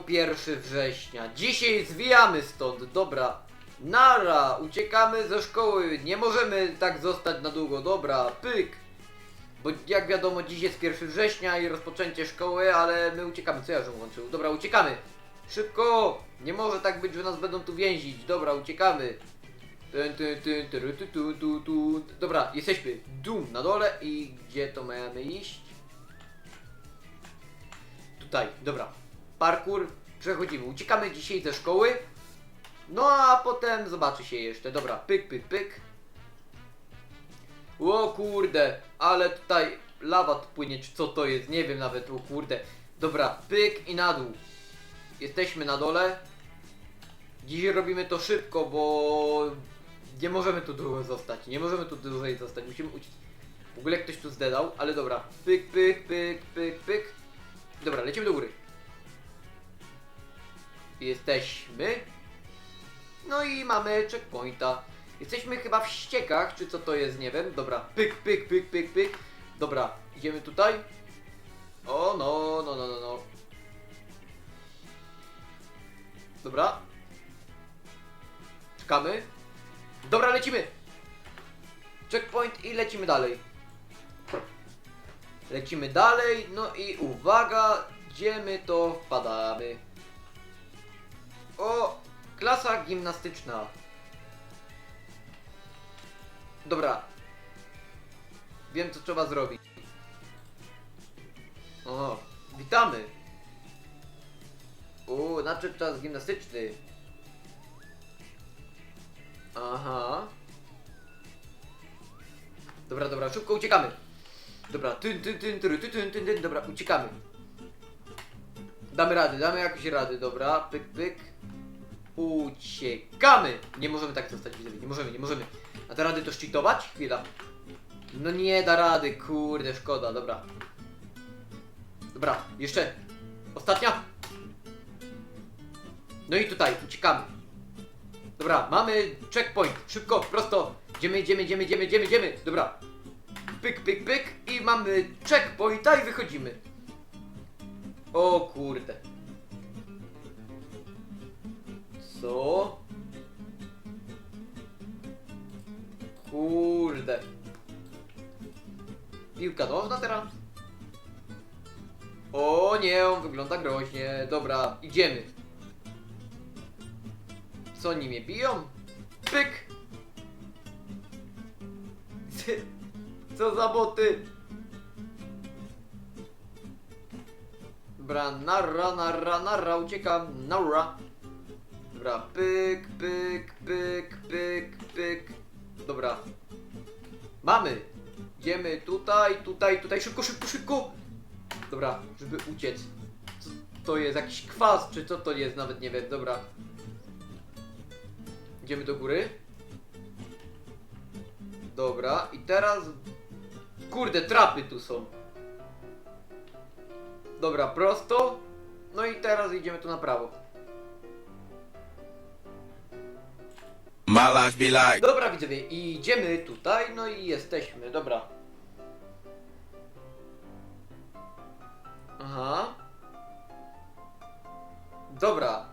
znowu 1 września. Dzisiaj zwijamy stąd, dobra. Nara, uciekamy ze szkoły. Nie możemy tak zostać na długo, dobra, pyk. Bo jak wiadomo, dziś jest 1 września i rozpoczęcie szkoły, ale my uciekamy. Co ja żem włączył? Dobra, uciekamy. Szybko! Nie może tak być, że nas będą tu więzić. Dobra, uciekamy. Dobra, jesteśmy. Dum na dole i gdzie to mamy iść? Tutaj, dobra. Parkour, przechodzimy. Uciekamy dzisiaj ze szkoły. No a potem zobaczy się jeszcze. Dobra, pyk, pyk, pyk. O kurde, ale tutaj lawa płynie, czy co to jest? Nie wiem nawet, o kurde. Dobra, pyk i na dół. Jesteśmy na dole. Dzisiaj robimy to szybko, bo nie możemy tu długo zostać. Nie możemy tu dłużej zostać. Musimy uciec. W ogóle ktoś tu zdedał, ale dobra. Pyk, pyk, pyk, pyk, pyk. Dobra, lecimy do góry. Jesteśmy. No i mamy checkpointa. Jesteśmy chyba w ściekach, czy co to jest, nie wiem. Dobra, pyk, pyk, pyk, pyk, pyk. Dobra, idziemy tutaj. O, no, no, no, no, no. Dobra. Czekamy. Dobra, lecimy. Checkpoint i lecimy dalej. Lecimy dalej, no i uwaga, gdzie my to wpadamy. O, klasa gimnastyczna. Dobra. Wiem co trzeba zrobić. O, witamy. U, nadszedł czas gimnastyczny. Aha. Dobra, dobra, szybko uciekamy. Dobra, tyn, tyn, tyn, tyn, tyn, tyn, tyn, tyn, dobra, uciekamy. Damy rady, damy jakieś rady, dobra, pyk, pyk. Uciekamy! Nie możemy tak zostać, widzowie, nie możemy, nie możemy. A te rady to szczytować? Chwila. No nie da rady, kurde, szkoda, dobra. Dobra, jeszcze. Ostatnia. No i tutaj, uciekamy. Dobra, mamy checkpoint. Szybko, prosto. Idziemy, idziemy, idziemy, idziemy, idziemy, idziemy. Dobra. Pyk, pyk, pyk. I mamy checkpointa i wychodzimy. O kurde. Co? Kurde. Piłka nożna teraz? O nie, on wygląda groźnie. Dobra, idziemy. Co oni mnie biją? Pyk! Co za boty? Dobra, narra, narra, narra, uciekam, narra. Dobra, pyk, pyk, pyk, pyk, pyk. Dobra. Mamy. Idziemy tutaj, tutaj, tutaj, szybko, szybko, szybko. Dobra, żeby uciec. Co to jest? Jakiś kwas, czy co to jest? Nawet nie wiem, dobra. Idziemy do góry. Dobra, i teraz... Kurde, trapy tu są. Dobra, prosto. No i teraz idziemy tu na prawo. My life be like. Dobra, widzowie, idziemy tutaj, no i jesteśmy, dobra. Aha. Dobra.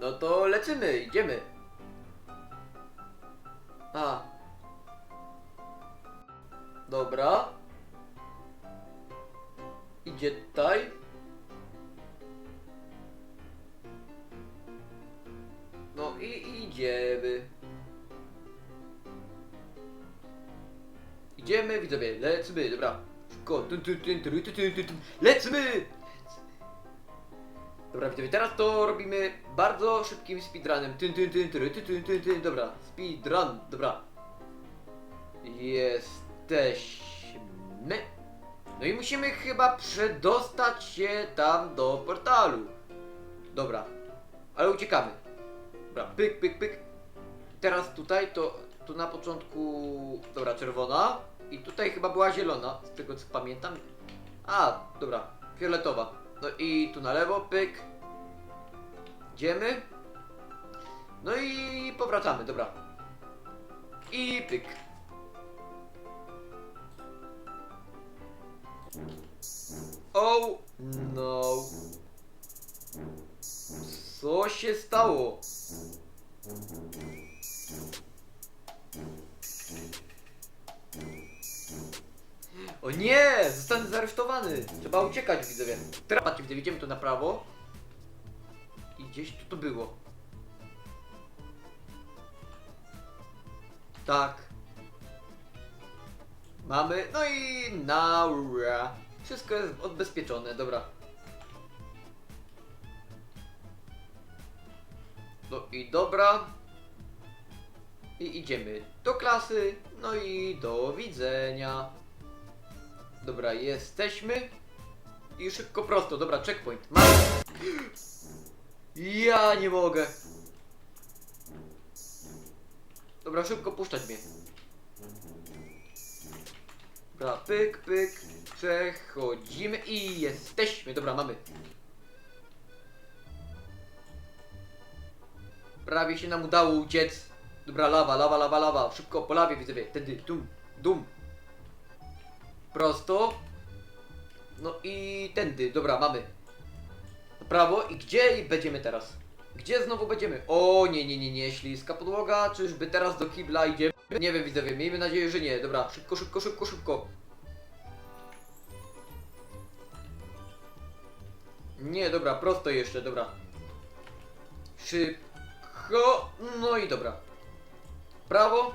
No to lecimy, idziemy. A. Dobra. Idzie tutaj. idziemy. Idziemy, widzowie, lecimy, dobra. Szybko. Lecimy! Dobra, widzowie, teraz to robimy bardzo szybkim speedrunem. Dobra, speedrun, dobra. Jesteśmy. No i musimy chyba przedostać się tam do portalu. Dobra, ale uciekamy. Dobra, pyk, pyk, pyk. Teraz tutaj to, tu na początku, dobra, czerwona. I tutaj chyba była zielona, z tego co pamiętam. A, dobra, fioletowa. No i tu na lewo, pyk. Idziemy. No i powracamy, dobra. I pyk. Oh no. się stało? O nie! Zostanę zaresztowany! Trzeba uciekać, widzowie. Teraz patrzcie, widzowie, idziemy tu na prawo. I gdzieś tu to było. Tak. Mamy, no i naura. Wszystko jest odbezpieczone, dobra. No i dobra. I idziemy do klasy, no i do widzenia. Dobra, jesteśmy. I szybko prosto, dobra, checkpoint. Mamy. Ja nie mogę. Dobra, szybko puszczać mnie. Dobra, pyk, pyk. Przechodzimy i jesteśmy. Dobra, mamy. Prawie się nam udało uciec. Dobra, lawa, lawa, lawa, lawa. Szybko, po lawie widzowie. Wtedy, dum, dum. Prosto. No i tędy. Dobra, mamy. Na prawo i gdzie będziemy teraz? Gdzie znowu będziemy? O nie, nie, nie, nie, śliska podłoga, czyżby teraz do kibla idziemy? Nie wiem widzowie, miejmy nadzieję, że nie. Dobra, szybko, szybko, szybko, szybko. Nie, dobra, prosto jeszcze, dobra. Szybko, no i dobra. Prawo.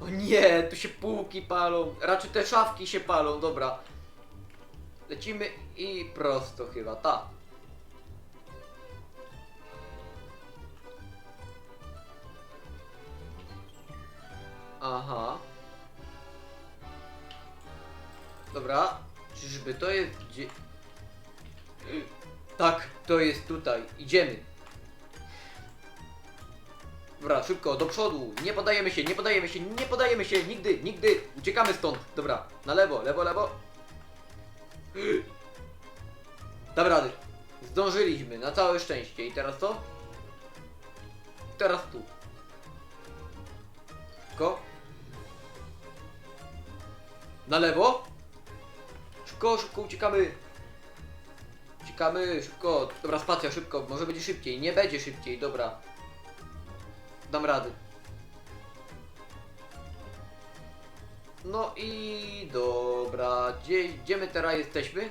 O nie, tu się półki palą, raczej te szafki się palą, dobra. Lecimy i prosto chyba, tak. Aha. Dobra. Czyżby to jest gdzie... Tak, to jest tutaj. Idziemy. Dobra, szybko, do przodu. Nie podajemy się, nie podajemy się, nie podajemy się. Nigdy, nigdy. Uciekamy stąd. Dobra, na lewo, lewo, lewo. Dam rady. Zdążyliśmy, na całe szczęście. I teraz co? Teraz tu. Szybko. Na lewo. Szybko, szybko uciekamy. Uciekamy, szybko. Dobra, spacja, szybko. Może będzie szybciej. Nie będzie szybciej, dobra. Dam rady. No i dobra. Gdzie, gdzie my teraz jesteśmy?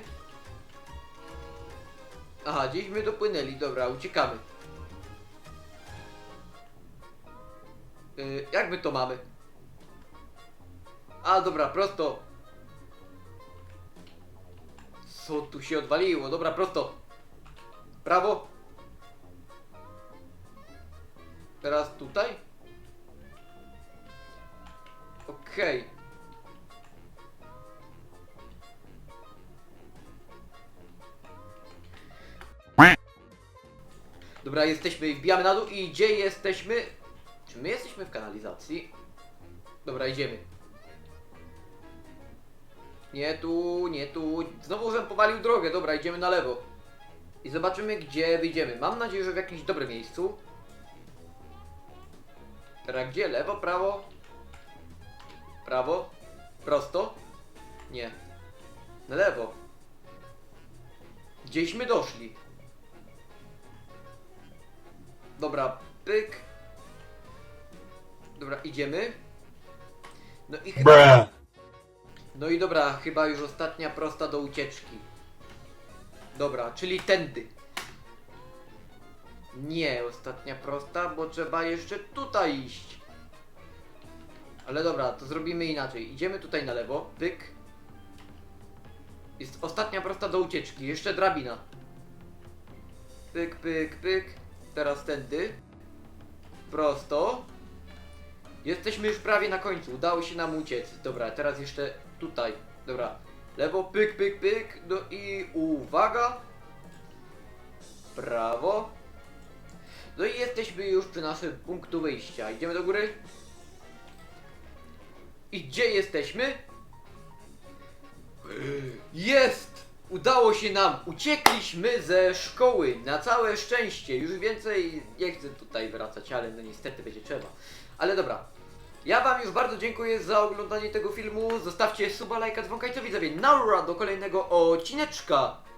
Aha, gdzieś my dopłynęli. Dobra, uciekamy. Yy, jak my to mamy? A, dobra, prosto. Co tu się odwaliło? Dobra, prosto. Prawo. Teraz tutaj. Okej. Dobra, jesteśmy, wbijamy na dół i gdzie jesteśmy? Czy my jesteśmy w kanalizacji? Dobra, idziemy. Nie tu, nie tu. Znowu żem powalił drogę. Dobra, idziemy na lewo. I zobaczymy, gdzie wyjdziemy. Mam nadzieję, że w jakimś dobrym miejscu. Teraz gdzie? Lewo, prawo? Prawo? Prosto? Nie. Na lewo. Gdzieśmy doszli. Dobra, pyk. Dobra, idziemy. No i chyba... No i dobra, chyba już ostatnia prosta do ucieczki. Dobra, czyli tędy. Nie, ostatnia prosta, bo trzeba jeszcze tutaj iść. Ale dobra, to zrobimy inaczej. Idziemy tutaj na lewo, pyk. Jest ostatnia prosta do ucieczki, jeszcze drabina. Pyk, pyk, pyk. Teraz tędy. Prosto. Jesteśmy już prawie na końcu, udało się nam uciec. Dobra, teraz jeszcze tutaj. Dobra, lewo, pyk, pyk, pyk. No i uwaga. Prawo. No i jesteśmy już przy naszym punktu wyjścia. Idziemy do góry. I gdzie jesteśmy? Jest! Udało się nam! Uciekliśmy ze szkoły! Na całe szczęście! Już więcej nie chcę tutaj wracać, ale no niestety będzie trzeba. Ale dobra. Ja wam już bardzo dziękuję za oglądanie tego filmu. Zostawcie suba, lajka, dzwonka i co widzowie. Naura do kolejnego odcineczka!